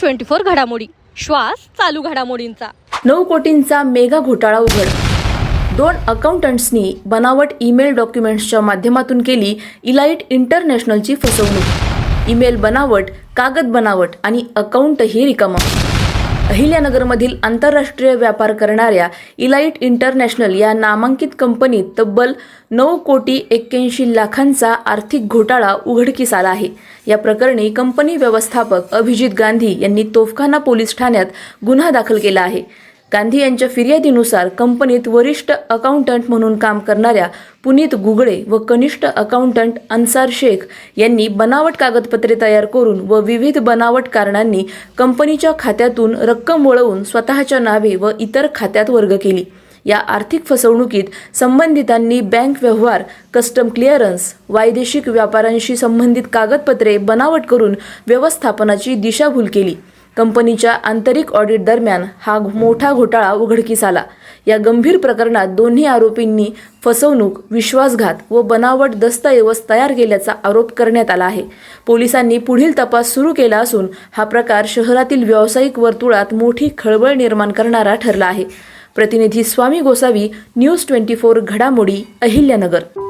Twenty four घडामोडी. श्वास चालू घडामोडींचा. नऊ कोटींचा मेगा घोटाळा उघड. दोन अकाउंटंट्सनी बनावट ईमेल डॉक्युमेंट्सच्या माध्यमातून केली इलाइट इंटरनॅशनलची फसवणूक. ईमेल बनावट कागद बनावट आणि अकाउंटही रिकामा. अहिल्यानगरमधील आंतरराष्ट्रीय व्यापार करणाऱ्या इलाइट इंटरनॅशनल या नामांकित कंपनीत तब्बल नऊ कोटी एक्क्याऐंशी लाखांचा आर्थिक घोटाळा उघडकीस आला आहे. या प्रकरणी कंपनी व्यवस्थापक अभिजित गांधी यांनी तोफखाना पोलीस ठाण्यात गुन्हा दाखल केला आहे. गांधी यांच्या फिर्यादीनुसार कंपनीत वरिष्ठ अकाउंटंट म्हणून काम करणाऱ्या पुनीत गुगळे व कनिष्ठ अकाउंटंट अन्सार शेख यांनी बनावट कागदपत्रे तयार करून व विविध बनावट कारणांनी कंपनीच्या खात्यातून रक्कम वळवून स्वतःच्या नावे व इतर खात्यात वर्ग केली. या आर्थिक फसवणुकीत संबंधितांनी बँक व्यवहार कस्टम क्लिअरन्स वायदेशिक व्यापाऱ्यांशी संबंधित कागदपत्रे बनावट करून व्यवस्थापनाची दिशाभूल केली. कंपनीच्या आंतरिक ऑडिट दरम्यान हा मोठा घोटाळा उघडकीस आला. या गंभीर प्रकरणात दोन्ही आरोपींनी फसवणूक विश्वासघात व बनावट दस्तऐवज तयार केल्याचा आरोप करण्यात आला आहे. पोलिसांनी पुढील तपास सुरू केला असून हा प्रकार शहरातील व्यावसायिक वर्तुळात मोठी खळबळ निर्माण करणारा ठरला आहे. प्रतिनिधी Swami Gosavi news twenty four घडामोडी अहिल्यानगर.